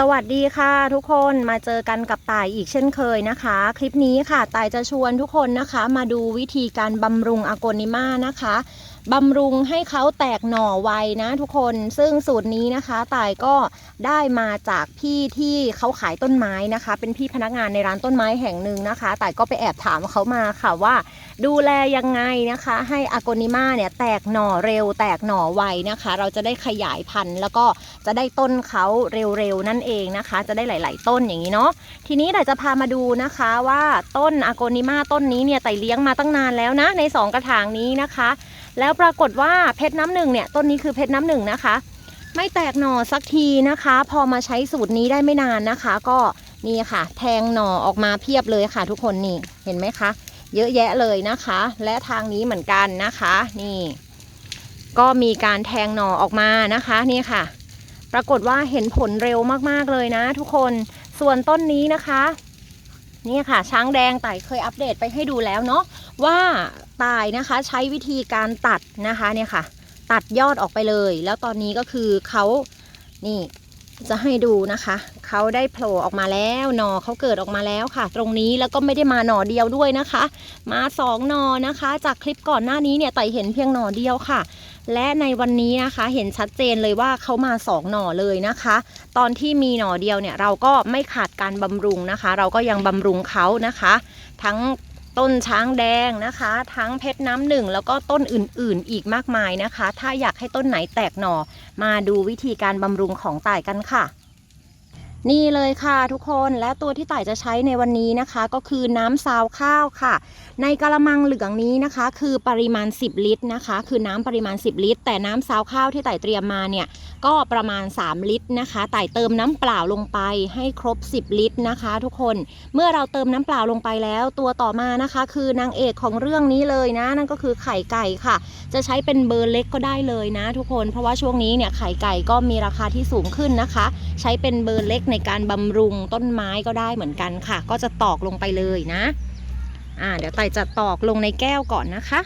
สวัสดีค่ะทุกคนมาเจอกันกับต่ายอีกเช่นเคยนะคะ คลิปนี้ค่ะต่ายจะชวนทุกคนนะคะ มาดูวิธีการบำรุงอากนิมานะคะ บำรุงให้เขาแตกหน่อไวนะทุกคนซึ่งสูตรนี้นะคะต่ายก็ได้มาจากพี่ที่เขาขายต้นไม้นะคะ เป็นพี่พนักงานในร้านต้นไม้แห่งหนึ่งนะคะต่ายก็ไปแอบถามเขามาค่ะว่า ดูแลยังไงนะคะ ให้อโกนิมาเนี่ยแตกหน่อเร็ว แตกหน่อไวนะคะ เราจะได้ขยายพันธุ์ แล้วก็จะได้ต้นเขาเร็วๆนั่นเองนะคะ จะได้หลาย ๆ ต้นอย่างนี้เนาะทีนี้เราจะพามาดูนะคะว่าต้นอโกนิมาต้นนี้เนี่ยไต่เลี้ยงมาตั้งนานแล้วนะใน 2 กระถางนี้นะคะ แล้วปรากฏว่าเพชรน้ำหนึ่งเนี่ยต้นนี้คือเพชรน้ำหนึ่งนะคะ ไม่แตกหน่อสักทีนะคะ พอมาใช้สูตรนี้ได้ไม่นานนะคะ ก็นี่ค่ะ แทงหน่อออกมาเพียบเลยค่ะ ทุกคนนี่เห็นไหมคะ เยอะแยะเลยนะคะ และทางนี้เหมือนกันนะคะ นี่ ก็มีการแทงหน่อออกมานะคะนี่ค่ะ ปรากฏว่าเห็นผลเร็วมากๆเลยนะ ทุกคนส่วนต้นนี้นะคะนี่ค่ะช้างแดงต่เคยอัปเดตไปให้ดูแล้วเนาะว่า ตายนะคะ ใช้วิธีการตัดนะคะเนี่ยค่ะ ตัดยอดออกไปเลย แล้วตอนนี้ก็คือเขานี่จะให้ดูนะคะ เขาได้โผล่ออกมาแล้ว หนอเขาเกิดออกมาแล้วค่ะ ตรงนี้แล้วก็ไม่ได้มาหนอเดียวด้วยนะคะ มาสองหนอนะคะ จากคลิปก่อนหน้านี้เนี่ยไต่เห็นเพียงหนอเดียวค่ะ และในวันนี้นะคะ เห็นชัดเจนเลยว่าเขามาสองหนอเลยนะคะ ตอนที่มีหนอเดียวเนี่ยเราก็ไม่ขาดการบำรุงนะคะ เราก็ยังบำรุงเขานะคะ ทั้ง ต้นช้างแดงนะคะ ทั้งเพชรน้ำหนึ่งแล้วก็ต้นอื่นๆ อีกมากมายนะคะ ถ้าอยากให้ต้นไหนแตกหน่อ มาดูวิธีการบำรุงของต่ายกันค่ะ นี่เลยค่ะทุกคนและตัวที่ต่ายจะใช้ในวันนี้นะคะ ก็คือน้ำซาวข้าวค่ะ ในกระมังเหลืองนี้นะคะ คือปริมาณ 10 ลิตรนะคะ คือน้ำปริมาณ 10 ลิตร แต่น้ำซาวข้าวที่ต่ายเตรียมมาเนี่ยก็ประมาณ 3 ลิตรนะคะต่ายเติมน้ำเปล่าลงไปให้ครบ 10 ลิตรนะคะ ทุกคนเมื่อเราเติมน้ำเปล่าลงไปแล้ว ตัวต่อมานะคะ คือนางเอกของเรื่องนี้เลยนะ นั่นก็คือไข่ไก่ค่ะ จะใช้เป็นเบอร์เล็กก็ได้เลยนะ ทุกคนเพราะว่าช่วงนี้เนี่ยไข่ไก่ก็มีราคาที่สูงขึ้นนะคะ ใช้เป็นเบอร์เล็กในการบำรุงต้นไม้ก็ได้เหมือนกันค่ะ ก็จะตอกลงไปเลยนะ อ่า เดี๋ยวไต่จะตอกลงในแก้วก่อนนะคะ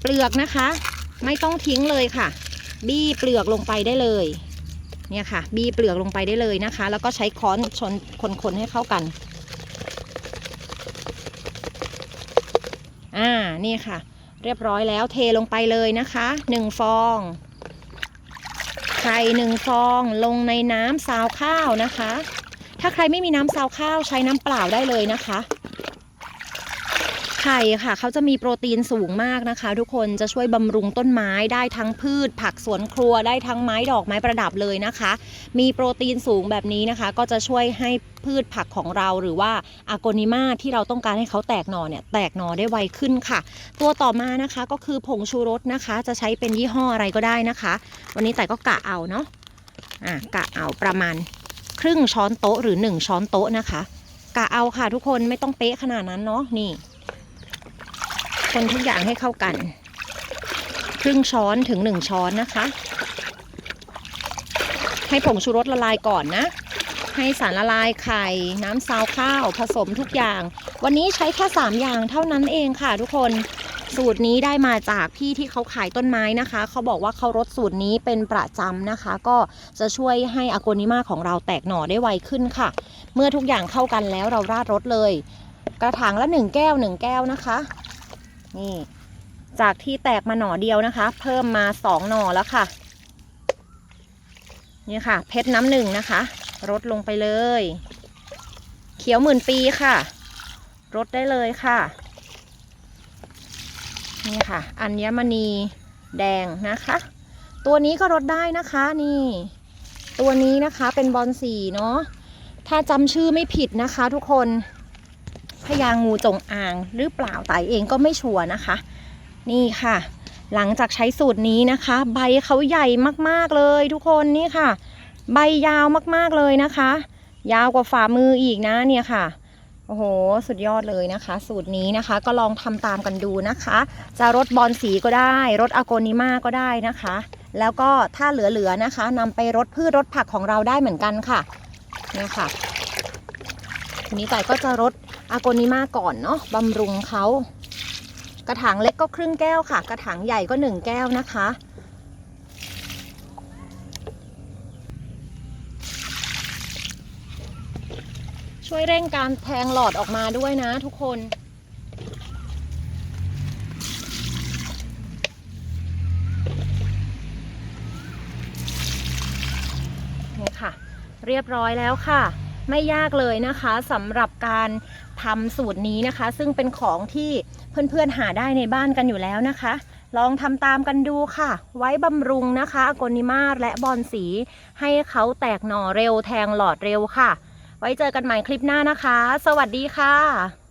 เปลือกนะคะ ไม่ต้องทิ้งเลยค่ะ บี้เปลือกลงไปได้เลย เนี่ยค่ะ บี้เปลือกลงไปได้เลยนะคะ แล้วก็ใช้ค้อนชนคนๆให้เข้ากัน อ่า นี่ค่ะ เรียบร้อยแล้วเทลงไปเลยนะคะหนึ่งฟอง ไข่หนึ่งฟองลงในน้ำซาวข้าวนะคะ ถ้าใครไม่มีน้ำซาวข้าวใช้น้ำเปล่าได้เลยนะคะ ไข่ค่ะเขาจะมีโปรตีนสูงมากนะคะ ทุกคนจะช่วยบำรุงต้นไม้ได้ทั้งพืช ผักสวนครัวได้ทั้งไม้ดอกไม้ประดับเลยนะคะ มีโปรตีนสูงแบบนี้นะคะ ก็จะช่วยให้พืชผักของเราหรือว่าอากนิมาที่เราต้องการให้เขาแตกหน่อเนี่ยแตกหน่อได้ไวขึ้นค่ะ ตัวต่อมานะคะก็คือผงชูรสนะคะ จะใช้เป็นยี่ห้ออะไรก็ได้นะคะ วันนี้แต่ก็กะเอาเนาะอะกะเอาประมาณครึ่งช้อนโต๊ะหรือ 1 ช้อนโต๊ะนะคะกะเอาค่ะทุกคนไม่ต้องเป๊ะขนาดนั้นเนาะนี่ คนทุกอย่างให้เข้ากัน ครึ่งช้อนถึง1ช้อนนะคะ ให้ผงชูรสละลายก่อนนะ ให้สารละลายไข่ น้ำซาวข้าว ผสมทุกอย่าง วันนี้ใช้แค่3อย่างเท่านั้นเองค่ะทุกคนสูตรนี้ได้มาจากพี่ที่เขาขายต้นไม้นะคะ เขาบอกว่าเขารดสูตรนี้เป็นประจำนะคะ ก็จะช่วยให้อโกนิมาของเราแตกหน่อได้ไวขึ้นค่ะ เมื่อทุกอย่างเข้ากันแล้วเราราดรสเลย กระถางละหนึ่งแก้วหนึ่งแก้วนะคะ นี่ จากที่แตกมาหน่อเดียวนะคะ เพิ่มมาสองหน่อแล้วค่ะ นี่ค่ะ เพชรน้ำหนึ่งนะคะรดลงไปเลย เขียวหมื่นปีค่ะรดได้เลยค่ะ นี่ค่ะ อัญมณีแดงนะคะ ตัวนี้ก็รดได้นะคะนี่ ตัวนี้นะคะเป็นบอลสีเนาะถ้าจำชื่อไม่ผิดนะคะทุกคน พญางูจงอางหรือเปล่าไต่เองก็ไม่ชัวร์นะคะ นี่ค่ะ หลังจากใช้สูตรนี้นะคะ ใบเขาใหญ่มากๆเลยทุกคนนี่ค่ะ ใบยาวมากๆเลยนะคะ ยาวกว่าฝ่ามืออีกนะเนี่ยค่ะโอ้โห สุดยอดเลยนะคะ สูตรนี้นะคะก็ลองทำตามกันดูนะคะ จะรดบอลสีก็ได้รดอโกนิมาก็ได้นะคะ แล้วก็ถ้าเหลือๆนะคะนำไปรดพืชรดผักของเราได้เหมือนกันค่ะเนี่ยค่ะทีนี้ต่อยก็จะรด อาโกนิมาก่อนเนาะบำรุงเขากระถางเล็กก็ครึ่งแก้วค่ะ กระถางใหญ่ก็หนึ่งแก้วนะคะ ช่วยเร่งการแทงหลอดออกมาด้วยนะทุกคนนี่ค่ะ เรียบร้อยแล้วค่ะ ไม่ยากเลยนะคะสำหรับการทำสูตรนี้นะคะ ซึ่งเป็นของที่เพื่อนๆหาได้ในบ้านกันอยู่แล้วนะคะ ลองทำตามกันดูค่ะ ไว้บำรุงนะคะอโกนิมาและบอนสี ให้เขาแตกหน่อเร็วแทงหลอดเร็วค่ะ ไว้เจอกันใหม่คลิปหน้านะคะ สวัสดีค่ะ